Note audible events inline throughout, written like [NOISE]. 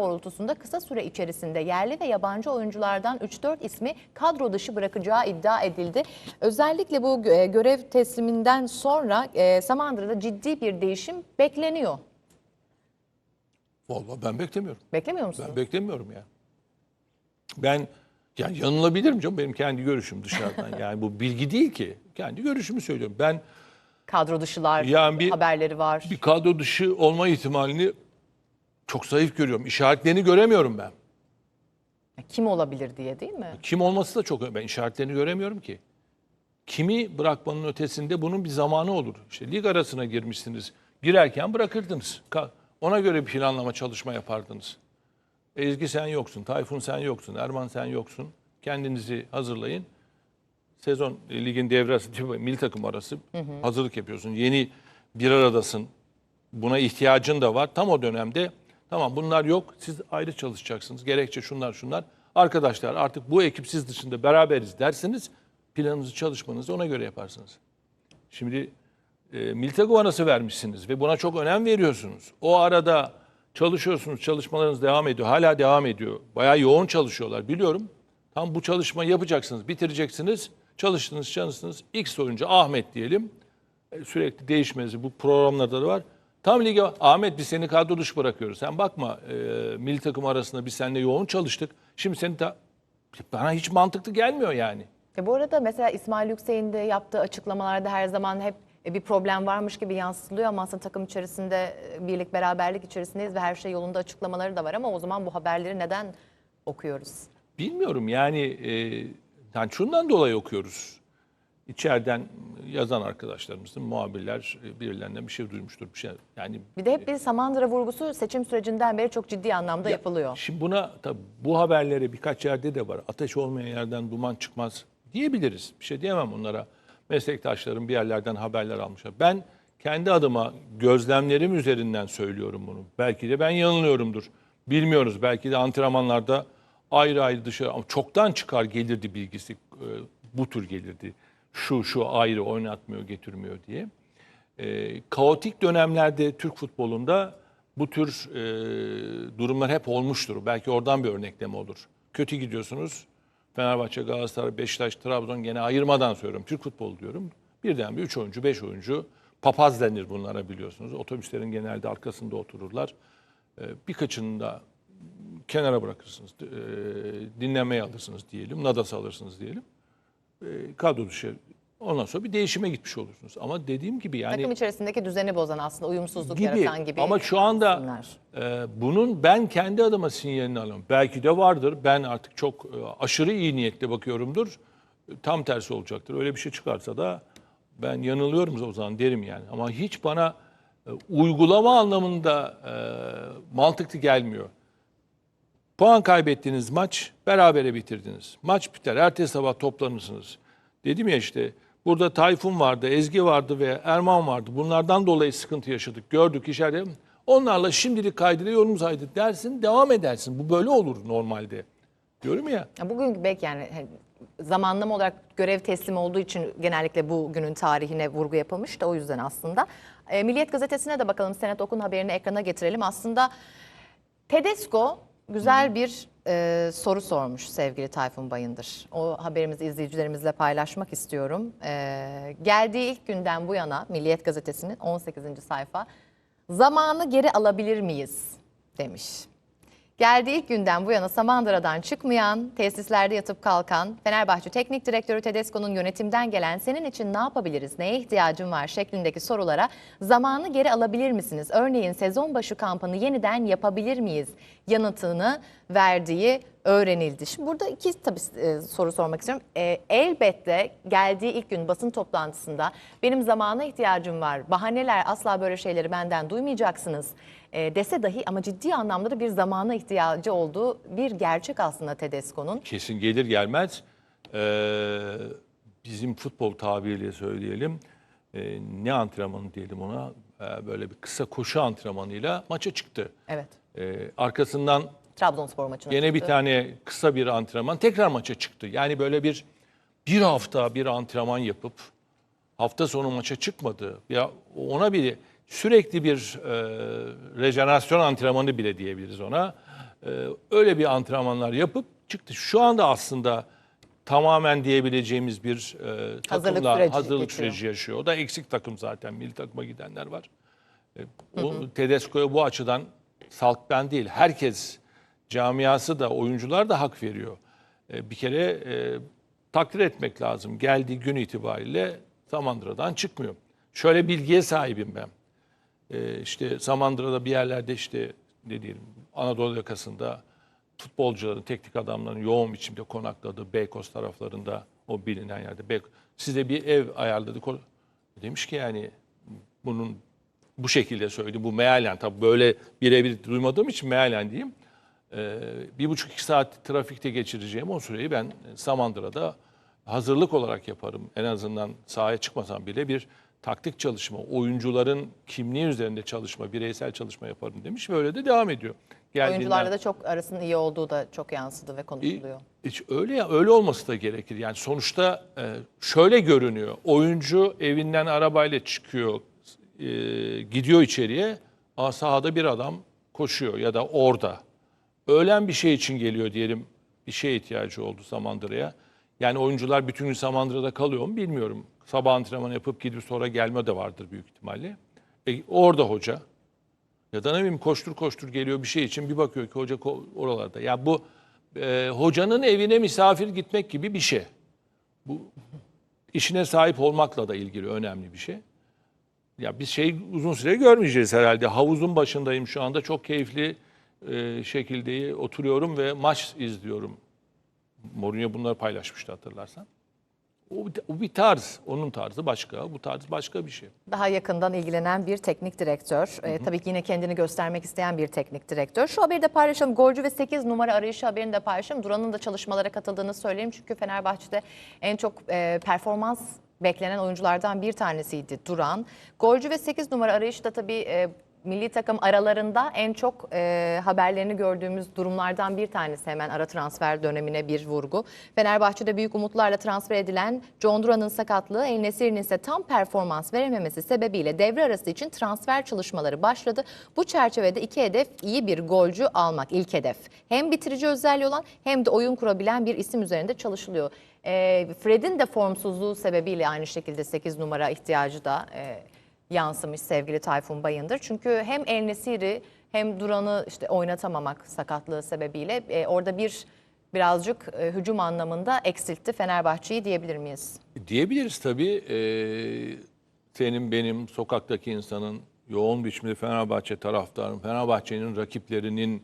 doğrultusunda kısa süre içerisinde yerli ve yabancı oyunculardan 3-4 ismi kadro dışı bırakacağı iddia edildi. Özellikle bu e, görev tesliminden sonra e, Samandıra'da ciddi bir değişim bekleniyor. Vallahi ben beklemiyorum. Beklemiyor musunuz? Ben beklemiyorum ya. Ben yani yanılabilirim canım benim kendi görüşüm dışarıdan. [LAUGHS] yani bu bilgi değil ki. Kendi görüşümü söylüyorum. Ben Kadro dışılar Yani bir- haberleri var. bir kadro dışı olma ihtimalini çok zayıf görüyorum. İşaretlerini göremiyorum ben. Kim olabilir diye değil mi? Kim olması da çok önemli. Ben işaretlerini göremiyorum ki. Kimi bırakmanın ötesinde bunun bir zamanı olur. İşte lig arasına girmişsiniz. Girerken bırakırdınız. Ona göre bir planlama çalışma yapardınız. Ezgi sen yoksun, Tayfun sen yoksun, Erman sen yoksun. Kendinizi hazırlayın. Sezon e, ligin devresi, milli takım arası hazırlık yapıyorsun. Yeni bir aradasın. Buna ihtiyacın da var. Tam o dönemde tamam bunlar yok. Siz ayrı çalışacaksınız. Gerekçe şunlar şunlar. Arkadaşlar artık bu ekip siz dışında beraberiz dersiniz. Planınızı çalışmanızı ona göre yaparsınız. Şimdi e, takım arası vermişsiniz ve buna çok önem veriyorsunuz. O arada çalışıyorsunuz, çalışmalarınız devam ediyor. Hala devam ediyor. Bayağı yoğun çalışıyorlar biliyorum. Tam bu çalışmayı yapacaksınız, bitireceksiniz. Çalıştınız, çalıştınız. X oyuncu Ahmet diyelim. E, Sürekli değişmesi bu programlarda da var. Tam lige Ahmet biz seni kadro dışı bırakıyoruz. Sen bakma e, milli takım arasında biz seninle yoğun çalıştık. Şimdi seni ta, bana hiç mantıklı gelmiyor yani. E bu arada mesela İsmail Yüksek'in de yaptığı açıklamalarda her zaman hep e, bir problem varmış gibi yansıtılıyor ama aslında takım içerisinde e, birlik beraberlik içerisindeyiz ve her şey yolunda açıklamaları da var ama o zaman bu haberleri neden okuyoruz? Bilmiyorum yani, e, yani şundan dolayı okuyoruz. İçeriden yazan arkadaşlarımızın muhabirler e, birilerinden bir şey duymuştur. Bir şey, yani Bir de hep bir Samandıra vurgusu seçim sürecinden beri çok ciddi anlamda yapılıyor. Şimdi buna tabii bu haberlere birkaç yerde de var. Ateş olmayan yerden duman çıkmaz diyebiliriz. Bir şey diyemem onlara. Meslektaşlarım bir yerlerden haberler almışlar. Ben kendi adıma gözlemlerim üzerinden söylüyorum bunu. Belki de ben yanılıyorumdur. Bilmiyoruz. Belki de antrenmanlarda ayrı ayrı dışarı ama çoktan çıkar gelirdi bilgisi. e, Bu tür gelirdi. Şu şu ayrı oynatmıyor, getirmiyor diye. E, kaotik dönemlerde Türk futbolunda bu tür e, durumlar hep olmuştur. Belki oradan bir örnekleme olur. Kötü gidiyorsunuz. Fenerbahçe, Galatasaray, Beşiktaş, Trabzon gene ayırmadan söylüyorum. Türk futbolu diyorum. Birden bir üç oyuncu, beş oyuncu. Papaz denir bunlara biliyorsunuz. Otobüslerin genelde arkasında otururlar. E, birkaçını da kenara bırakırsınız. E, dinlemeye alırsınız diyelim. Nadas alırsınız diyelim. E, kadro dışı. Ondan sonra bir değişime gitmiş olursunuz. Ama dediğim gibi yani Takım içerisindeki düzeni bozan aslında uyumsuzluk gibi. yaratan gibi. Ama şu anda e, bunun ben kendi adıma sinyalini alıyorum. Belki de vardır. Ben artık çok e, aşırı iyi niyetle bakıyorumdur. E, Tam tersi olacaktır. Öyle bir şey çıkarsa da ben yanılıyorum o zaman derim yani. Ama hiç bana e, uygulama anlamında e, mantıklı gelmiyor. Puan kaybettiğiniz maç berabere bitirdiniz. Maç biter. Ertesi sabah toplanırsınız. Dedim ya işte burada Tayfun vardı, Ezgi vardı ve Erman vardı. Bunlardan dolayı sıkıntı yaşadık. Gördük içeride. Onlarla şimdilik kaydıyla yorumsaydı dersin, devam edersin. Bu böyle olur normalde. Diyorum ya. Ya Bugün belki yani zamanlama olarak görev teslim olduğu için genellikle bu günün tarihine vurgu yapılmış da o yüzden aslında. E, Milliyet Gazetesi'ne de bakalım Senet Okun haberini ekrana getirelim. Aslında Tedesco güzel bir e, soru sormuş sevgili Tayfun Bayındır. O haberimizi izleyicilerimizle paylaşmak istiyorum. E, geldiği ilk günden bu yana Milliyet Gazetesi'nin 18. sayfa zamanı geri alabilir miyiz demiş. Geldiği ilk günden bu yana Samandıra'dan çıkmayan, tesislerde yatıp kalkan, Fenerbahçe Teknik Direktörü Tedesco'nun yönetimden gelen senin için ne yapabiliriz, neye ihtiyacın var şeklindeki sorulara zamanı geri alabilir misiniz? Örneğin sezon başı kampını yeniden yapabilir miyiz? Yanıtını verdiği öğrenildi. Şimdi burada iki tabii e, soru sormak istiyorum. E, elbette geldiği ilk gün basın toplantısında benim zamana ihtiyacım var, bahaneler asla böyle şeyleri benden duymayacaksınız e, dese dahi ama ciddi anlamda da bir zamana ihtiyacı olduğu bir gerçek aslında Tedesco'nun. kesin gelir gelmez bizim futbol tabiriyle söyleyelim ne antrenmanı diyelim ona böyle bir kısa koşu antrenmanıyla maça çıktı. Evet. Arkasından Trabzonspor maçına Yine bir tane kısa bir antrenman tekrar maça çıktı. Yani böyle bir bir hafta bir antrenman yapıp hafta sonu maça çıkmadı. Ya ona bir sürekli bir e, rejenerasyon antrenmanı bile diyebiliriz ona. Ee, öyle bir antrenmanlar yapıp çıktı. Şu anda aslında tamamen diyebileceğimiz bir e, takımla süreci hazırlık geçiyor. süreci yaşıyor. O da eksik takım zaten. Milli takıma gidenler var. E, O Tedesco'ya bu açıdan salt ben değil. Herkes camiası da oyuncular da hak veriyor. E, bir kere e, takdir etmek lazım. Geldiği gün itibariyle Samandıra'dan çıkmıyor. Şöyle bilgiye sahibim ben. E, işte Samandıra'da bir yerlerde işte ne diyelim Anadolu yakasında futbolcuların, teknik adamların yoğun biçimde konakladığı Beykoz taraflarında o bilinen yerde. Beykoz, size bir ev ayarladık. Demiş ki yani bunun bu şekilde söyledi. Bu mealen tabii böyle birebir duymadığım için mealen diyeyim. Ee, bir buçuk iki saat trafikte geçireceğim o süreyi ben Samandıra'da hazırlık olarak yaparım. En azından sahaya çıkmasam bile bir taktik çalışma, oyuncuların kimliği üzerinde çalışma, bireysel çalışma yaparım demiş ve öyle de devam ediyor. Geldiğinden- Oyuncularla da çok arasının iyi olduğu da çok yansıdı ve konuşuluyor. hiç öyle ya öyle olması da gerekir. Yani sonuçta e, şöyle görünüyor. Oyuncu evinden arabayla çıkıyor, e, gidiyor içeriye. Sahada bir adam koşuyor ya da orada. Öğlen bir şey için geliyor diyelim. Bir şeye ihtiyacı oldu Samandıra'ya. Yani oyuncular bütün gün Samandıra'da kalıyor mu bilmiyorum. Sabah antrenman yapıp gidip sonra gelme de vardır büyük ihtimalle. E, orada hoca. Ya da ne bileyim koştur koştur geliyor bir şey için bir bakıyor ki hoca oralarda. Ya bu e, hocanın evine misafir gitmek gibi bir şey. Bu işine sahip olmakla da ilgili önemli bir şey. Ya biz şey uzun süre görmeyeceğiz herhalde. Havuzun başındayım şu anda çok keyifli e, şekilde oturuyorum ve maç izliyorum. Mourinho bunları paylaşmıştı hatırlarsan. O, o bir tarz. Onun tarzı başka. Bu tarz başka bir şey. Daha yakından ilgilenen bir teknik direktör. Ee, tabii ki yine kendini göstermek isteyen bir teknik direktör. Şu haberi de paylaşalım. Golcü ve 8 numara arayışı haberini de paylaşalım. Duran'ın da çalışmalara katıldığını söyleyeyim. Çünkü Fenerbahçe'de en çok e, performans beklenen oyunculardan bir tanesiydi Duran. Golcü ve 8 numara arayışı da tabii e, milli takım aralarında en çok e, haberlerini gördüğümüz durumlardan bir tanesi hemen ara transfer dönemine bir vurgu. Fenerbahçe'de büyük umutlarla transfer edilen John sakatlığı, El Nesir'in ise tam performans verememesi sebebiyle devre arası için transfer çalışmaları başladı. Bu çerçevede iki hedef iyi bir golcü almak ilk hedef. Hem bitirici özelliği olan hem de oyun kurabilen bir isim üzerinde çalışılıyor. E, Fred'in de formsuzluğu sebebiyle aynı şekilde 8 numara ihtiyacı da e, yansımış sevgili Tayfun Bayındır. Çünkü hem El Nesiri hem Duran'ı işte oynatamamak sakatlığı sebebiyle e, orada bir birazcık e, hücum anlamında eksiltti Fenerbahçe'yi diyebilir miyiz? Diyebiliriz tabii. Ee, senin, benim, sokaktaki insanın yoğun biçimde Fenerbahçe taraftarın, Fenerbahçe'nin rakiplerinin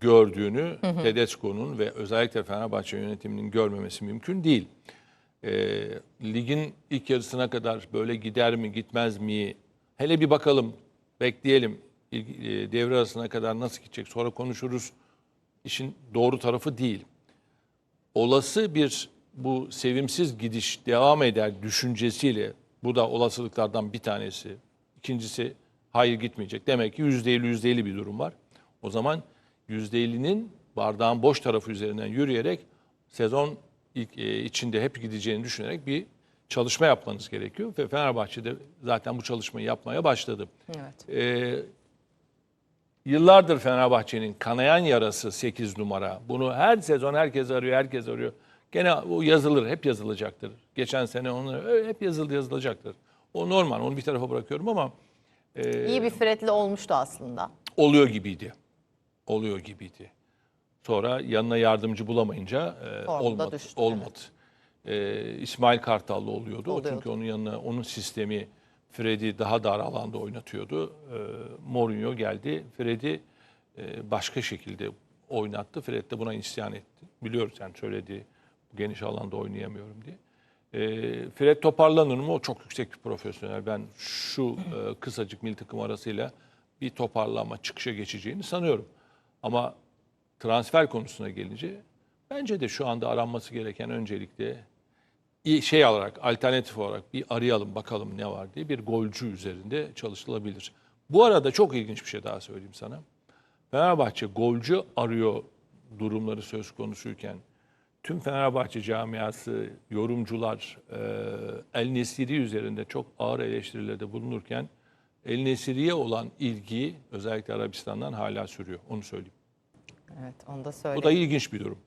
gördüğünü Tedesco'nun ve özellikle Fenerbahçe yönetiminin görmemesi mümkün değil. Ee, ligin ilk yarısına kadar böyle gider mi gitmez mi? Hele bir bakalım, bekleyelim. İlk- e, Devre arasına kadar nasıl gidecek sonra konuşuruz. İşin doğru tarafı değil olası bir bu sevimsiz gidiş devam eder düşüncesiyle bu da olasılıklardan bir tanesi. İkincisi hayır gitmeyecek. Demek ki yüzde elli yüzde elli bir durum var. O zaman yüzde ellinin bardağın boş tarafı üzerinden yürüyerek sezon e, içinde hep gideceğini düşünerek bir çalışma yapmanız gerekiyor. Ve Fenerbahçe'de zaten bu çalışmayı yapmaya başladı. Evet. Ee, yıllardır Fenerbahçe'nin kanayan yarası 8 numara. Bunu her sezon herkes arıyor, herkes arıyor. Gene o yazılır, hep yazılacaktır. Geçen sene onu öyle hep yazıldı, yazılacaktır. O normal, onu bir tarafa bırakıyorum ama İyi bir Fred'li olmuştu aslında. oluyor gibiydi. Oluyor gibiydi. Sonra yanına yardımcı bulamayınca e, olmadı. düştü, olmadı. E, İsmail Kartallı oluyordu. O Oluyordu. çünkü onun yanına onun sistemi Fred'i daha dar alanda oynatıyordu. E, Mourinho geldi. Fred'i e, başka şekilde oynattı. Fred de buna isyan etti. Biliyoruz yani söylediği geniş alanda oynayamıyorum diye. E, Fred toparlanır mı? O çok yüksek bir profesyonel. Ben şu e, kısacık milli takım arasıyla bir toparlama, çıkışa geçeceğini sanıyorum. Ama transfer konusuna gelince bence de şu anda aranması gereken öncelikle şey olarak, alternatif olarak bir arayalım bakalım ne var diye bir golcü üzerinde çalışılabilir. Bu arada çok ilginç bir şey daha söyleyeyim sana. Fenerbahçe golcü arıyor durumları söz konusuyken tüm Fenerbahçe camiası, yorumcular e, El Nesiri üzerinde çok ağır eleştirilerde bulunurken El Nesiri'ye olan ilgi özellikle Arabistan'dan hala sürüyor. Onu söyleyeyim. Evet onu da söyle. Bu da ilginç bir durum.